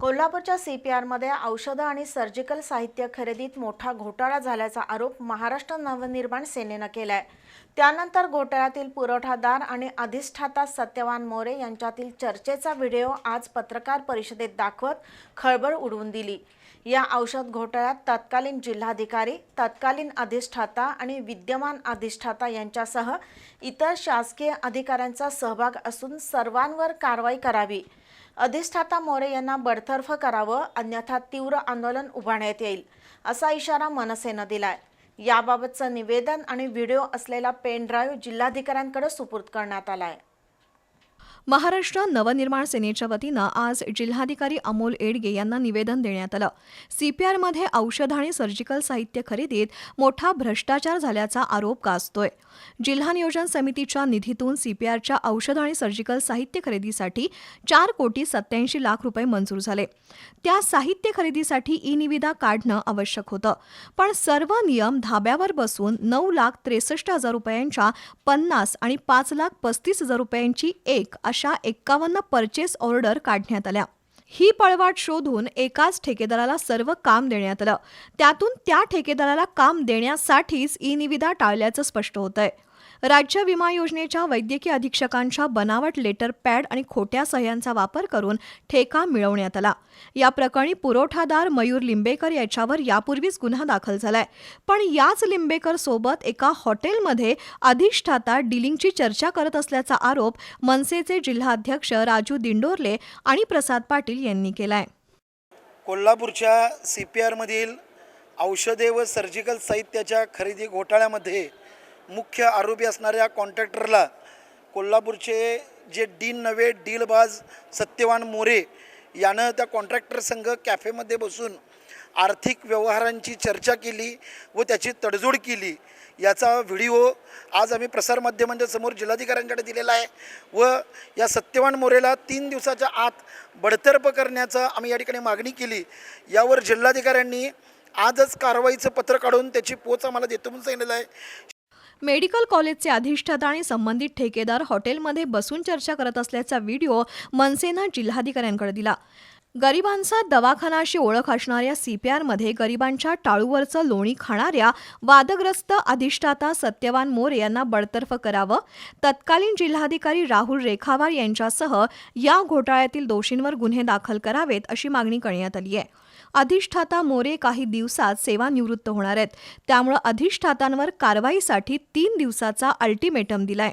कोल्हापूरच्या C P आरमध्ये औषधं आणि सर्जिकल साहित्य खरेदीत मोठा घोटाळा झाल्याचा आरोप महाराष्ट्र नवनिर्माण सेनेनं केलाय. त्यानंतर घोटाळ्यातील पुरवठादार आणि अधिष्ठाता सत्यवान मोरे यांच्यातील चर्चेचा व्हिडिओ आज पत्रकार परिषदेत दाखवत खळबळ उडवून दिली. या औषध घोटाळ्यात तत्कालीन जिल्हाधिकारी तत्कालीन अधिष्ठाता आणि विद्यमान अधिष्ठाता यांच्यासह इतर शासकीय अधिकाऱ्यांचा सहभाग असून सर्वांवर कारवाई करावी. अधिष्ठाता मोरे यांना बडतर्फ करावं अन्यथा तीव्र आंदोलन उभारण्यात येईल असा इशारा मनसेनं दिलाय. याबाबतचं निवेदन आणि व्हिडिओ असलेला पेन ड्राईव्ह जिल्हाधिकाऱ्यांकडे सुपूर्द करण्यात आला आहे महाराष्ट्र नवनिर्माण सेनेच्या वतीनं आज जिल्हाधिकारी अमोल एडगे यांना निवेदन देण्यात आलं. सीपीआरमध्ये औषध आणि सर्जिकल साहित्य खरेदीत मोठा भ्रष्टाचार झाल्याचा आरोप गाजतोय. जिल्हा नियोजन समितीच्या निधीतून सीपीआरच्या औषध आणि सर्जिकल साहित्य खरेदीसाठी चार कोटी सत्याऐंशी लाख रुपये मंजूर झाले. त्या साहित्य खरेदीसाठी ई निविदा काढणं आवश्यक होतं. पण सर्व नियम धाब्यावर बसून नऊ लाख त्रेसष्ट हजार रुपयांच्या पन्नास आणि पाच लाख पस्तीस हजार रुपयांची एक अशा एक्कावन्न परचेस ऑर्डर काढण्यात आल्या. ही पळवाट शोधून एकाच ठेकेदाराला सर्व काम देण्यात आलं. त्यातून त्या ठेकेदाराला काम देण्यासाठीच ई निविदा टाळल्याचं स्पष्ट होत आहे राज्य विमा योजनेच्या वैद्यकीय अधीक्षकांच्या बनावट लेटर पॅड आणि खोट्या सह्यांचा वापर करून ठेका मिळवण्यात आला. या प्रकरणी पुरवठादार मयूर लिंबेकर याच्यावर यापूर्वीच गुन्हा दाखल झालाय. पण याच लिंबेकर सोबत एका हॉटेलमध्ये अधिष्ठाता डिलिंगची चर्चा करत असल्याचा आरोप मनसेचे जिल्हाध्यक्ष राजू दिंडोरले आणि प्रसाद पाटील यांनी केलाय. कोल्हापूरच्या सी पी आरमधील औषधे व सर्जिकल साहित्याच्या खरेदी घोटाळ्यामध्ये मुख्य आरोपी असणाऱ्या कॉन्ट्रॅक्टरला कोल्हापूरचे जे डीन नवे डीलबाज सत्यवान मोरे यानं त्या कॉन्ट्रॅक्टर संघ कॅफेमध्ये बसून आर्थिक व्यवहारांची चर्चा केली व त्याची तडजोड केली. याचा व्हिडिओ आज आम्ही प्रसारमाध्यमांच्या समोर जिल्हाधिकाऱ्यांकडे दिलेला आहे व या सत्यवान मोरेला तीन दिवसाच्या आत बडतर्फ करण्याचं आम्ही या ठिकाणी मागणी केली. यावर जिल्हाधिकाऱ्यांनी आजच कारवाईचं पत्र काढून त्याची पोच आम्हाला देतो म्हणून सांगितलेलं आहे. मेडिकल कॉलेजचे अधिष्ठाता आणि संबंधित ठेकेदार हॉटेलमध्ये बसून चर्चा करत असल्याचा व्हिडिओ मनसेनं जिल्हाधिकाऱ्यांकडे दिला. गरिबांचा दवाखानाशी ओळख असणाऱ्या सीपीआरमध्ये गरिबांच्या टाळूवरचं लोणी खाणाऱ्या वादग्रस्त अधिष्ठाता सत्यवान मोरे यांना बडतर्फ करावं. तत्कालीन जिल्हाधिकारी राहुल रेखावार यांच्यासह या घोटाळ्यातील दोषींवर गुन्हे दाखल करावेत अशी मागणी करण्यात आली आहे. अधिष्ठाता मोरे काही दिवसात सेवानिवृत्त होणार आहेत. त्यामुळं अधिष्ठातांवर कारवाईसाठी तीन दिवसाचा अल्टिमेटम दिलाय.